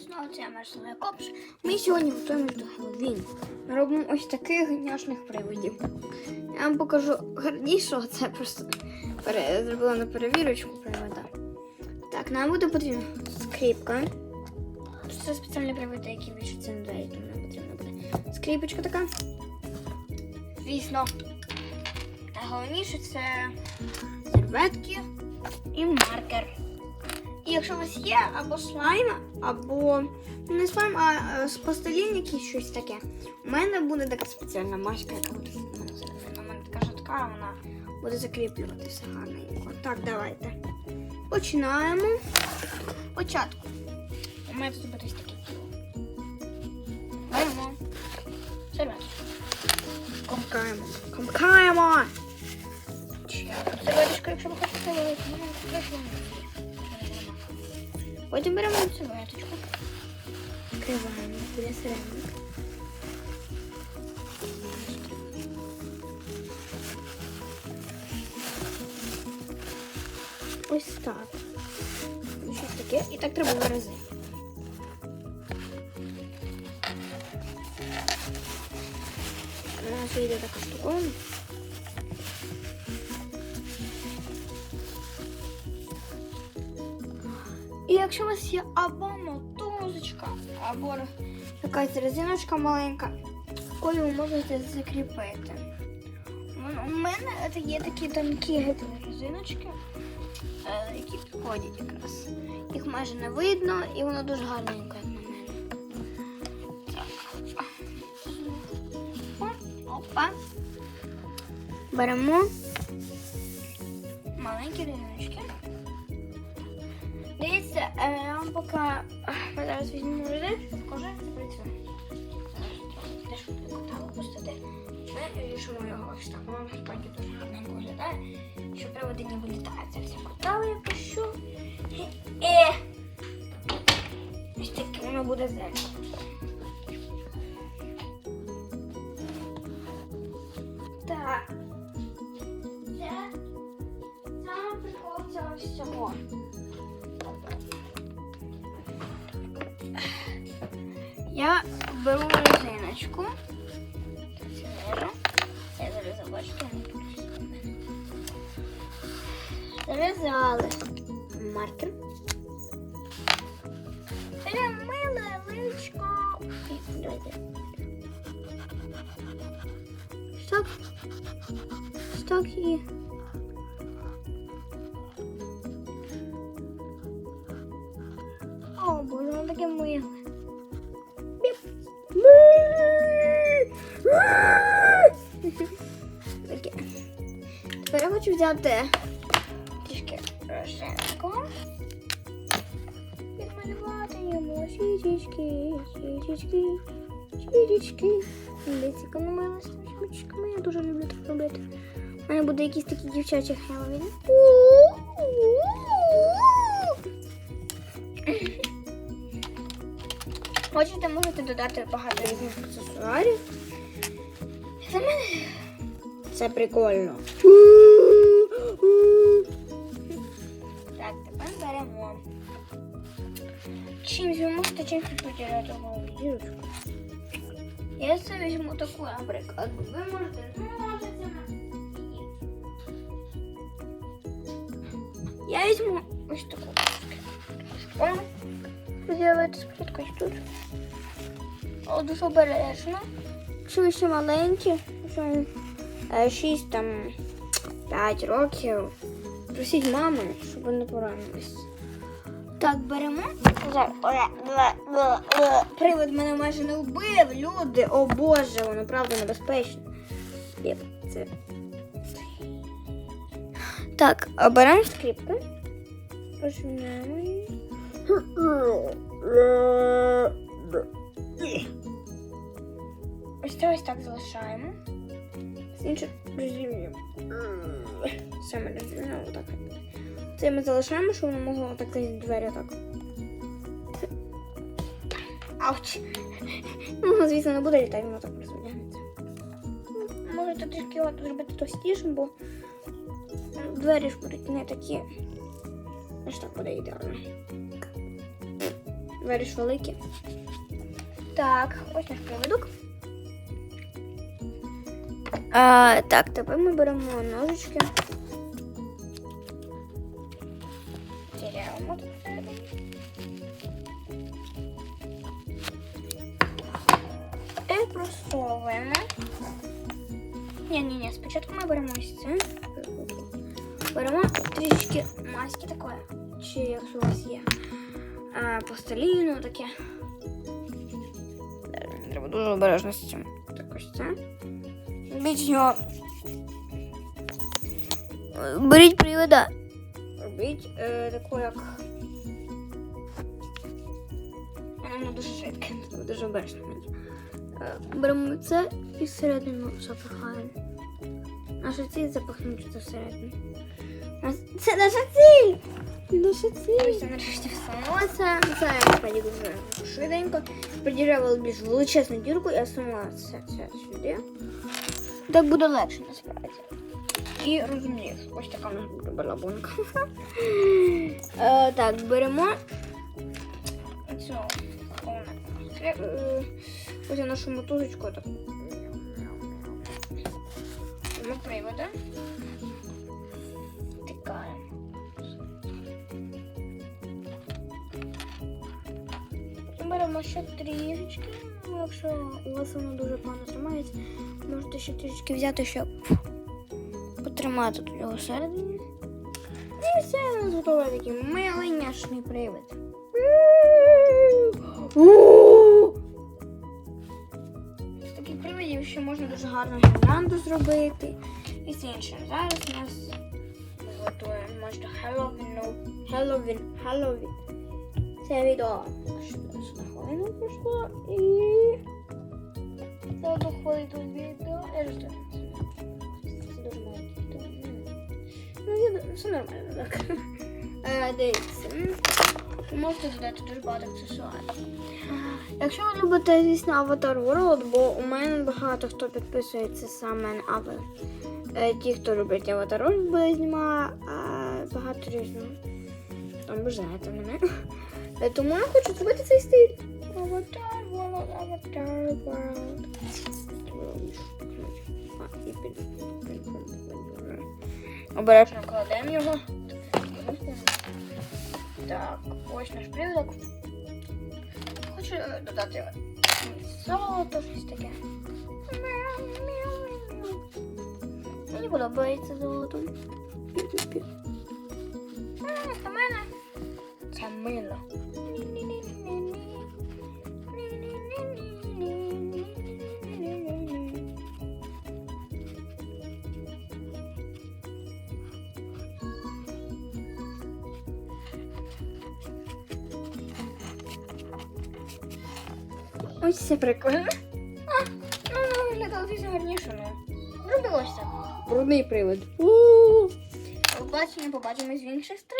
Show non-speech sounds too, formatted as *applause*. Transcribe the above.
знову це Марселе Копс. Ми сьогодні готуємось до Хеллоуіну. Ми робимо ось таких гняшних привидів. Я вам покажу гарнішого, це просто пере... зробила на перевірочку привода. Так, нам буде потрібна скріпка. Це спеціальні приводи, які вішаться на двері, тому нам потрібна буде скріпочка така. Звісно. Найголовніше це серветки і маркер. Якщо у вас є або слайм, або ну, не слайм, а е, з пластилін якийсь щось таке. У мене буде така спеціальна маска, яка буде мене. У мене така жорстка, вона буде закріплюватися гарненько. Так, давайте. Починаємо. Спочатку. У мене тут буде таке. Беремо. Серветку. Комкаємо. Комкаємо! Ще серветочку, якщо ви хочете вам буде. Потім беремо серветочку. Відкриваємо біля середника. Ось так. Ну, Щось таке. І так треба два рази. У нас вийде така штуковина. І якщо у вас є або мотузочка, або якась резиночка маленька, якою ви можете закріпити. У мене є такі тонкі резиночки, е, які підходять якраз. Їх майже не видно і воно дуже гарненько, на мене. Так. Опа. Беремо маленькі резиночки. Дивіться, е, я вам поки зараз візьмемо людей, покажу, як це працює. Буде кота випустити. Ми рішимо його ось так. Воно насправді дуже гарненько виглядає. Що приводи ніби літають. Зараз я кота я пущу. І ось таке воно буде зеркало. Так. Це саме прикол цього всього. Я беру резиночку. Я зав'язала, бачите. Зав'язали маркер. Перемила личко. Стоп. Стоп і. О, боже, воно таке миле. Хочу взяти трішки рожевку. Підмалювати йому свічечки, свічечки, свічечки. Намила з свічечками. Я дуже люблю так робити. У мене буде якийсь такий дівчачий Хеллоуін. Хочете, можете додати багато різних аксесуарів. Для мене це прикольно. Так, тепер беремо. Чимсь ви можете чимсь поділяти дірочку. Я це візьму таку, наприклад. Ви можете. Я візьму ось таку. О, з'явити спочатку тут. О, дуже обережно. Ще маленькі, 6 там 5 років. Просіть мами, щоб вони поранились. Так, беремо. Привид мене майже не вбив, люди. О боже, воно правда небезпечно. Це. Так, беремо скріпку. Розміняємо її. Ось це ось так залишаємо. З інших розрівнюємо. Саме розрівнюємо отак. Це ми залишаємо, щоб воно могло так двері так. Ауч. Ну, звісно, не буде літати, воно так розвитягнеться. Можете трішки його зробити товстішим, бо двері ж будуть не такі. Ось так буде ідеально. двері ж великі. Так, ось наш приводок. А, так, тепер ми беремо ножички. Просовуємо. Ні, ні, ні, спочатку ми беремо ось це. Беремо трішки маски такої, чи якщо у вас є а, пластиліну таке. Треба дуже обережно з цим. Так ось це. Нього. Е, Беріть привода. Робіть е, таку, як. Воно дуже швидке, дуже обережно Беремо це і всередину запихаємо. Наша ціль запихнути це всередину. Нас- Це наша ціль! Наша ціль! Ось це нарешті всунулося. Це насправді дуже швиденько. Приділяла більш величезну дірку, я сунула це, це сюди. Так буде легше насправді. І розумієш, ось така в нас буде балабонка. *laughs* Е, так, беремо цю ось нашу мотузочку так. Ми. Втикаємо. Потім Беремо ще трішечки. Ну, Якщо у вас воно дуже погано тримається, можете ще трішечки взяти, щоб потримати тут його всередині. І все, у нас готовий такий милий няшний привид. Привидів ще можна дуже гарну гірлянду зробити і все інше. Зараз у нас готуємо може Хеллоуін, Хеллоуін, Хеллоуін. Це відео на хвилину пройшло і за одну хвилину відео. Я ж. Це дуже маленьке відео. Ну, все нормально, так. *laughs* Е, Дивіться. Ви можете додати дуже багато аксесуарів. Якщо ви любите, звісно, Avatar World, бо у мене багато хто підписується саме на Avatar. Е, Ті, хто любить Avatar World, бо я знімаю багато різного. Там ви знаєте мене. Е, Тому я хочу зробити цей стиль. Avatar World, Avatar World. Обережно кладемо його. Так, ось наш приводок. Хочу е, додати золото, щось таке. Мені подобається золото. Це мене. Це мило. Ось це прикольно. А, ну, ну, виглядало дуже гарніше. Зробилося. Брудний привид. Побачення, побачимось в інших страшних